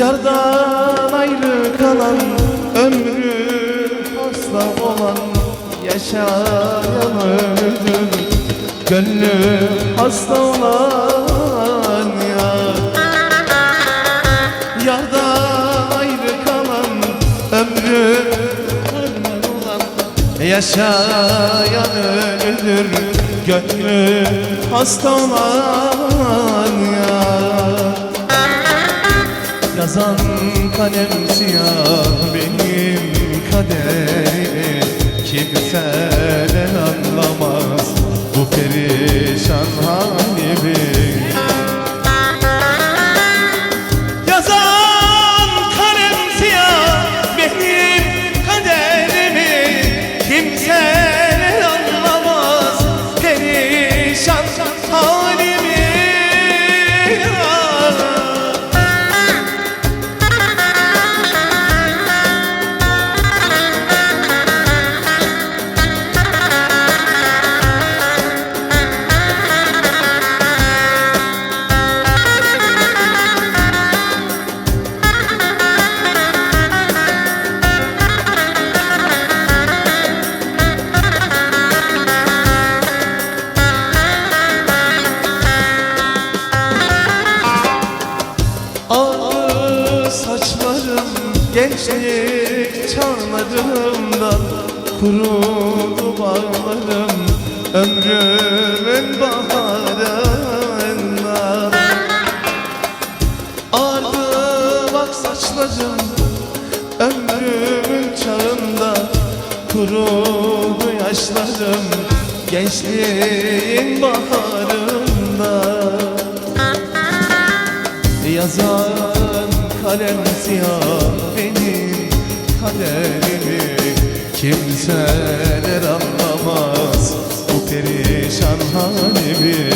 Yardan ayrı kalan ömrü hasta olan yaşayan öldür Gönlü hasta olan ya Yardan ayrı kalan ömrü ölmen olan Yaşayan ölür Gönlü hasta olan Yazan kalem siyah benim kaderimi Kimseler anlamaz bu perişan gençlik çağlarımdan Kurudu bağlarım ömrümün baharında. Ağardı bak saçlarım ömrümün çağında Kurudu yaşlarım gençliğin baharında. Yazan kalem siyah kaderimi Kimseler anlamaz. Bu perişan halimi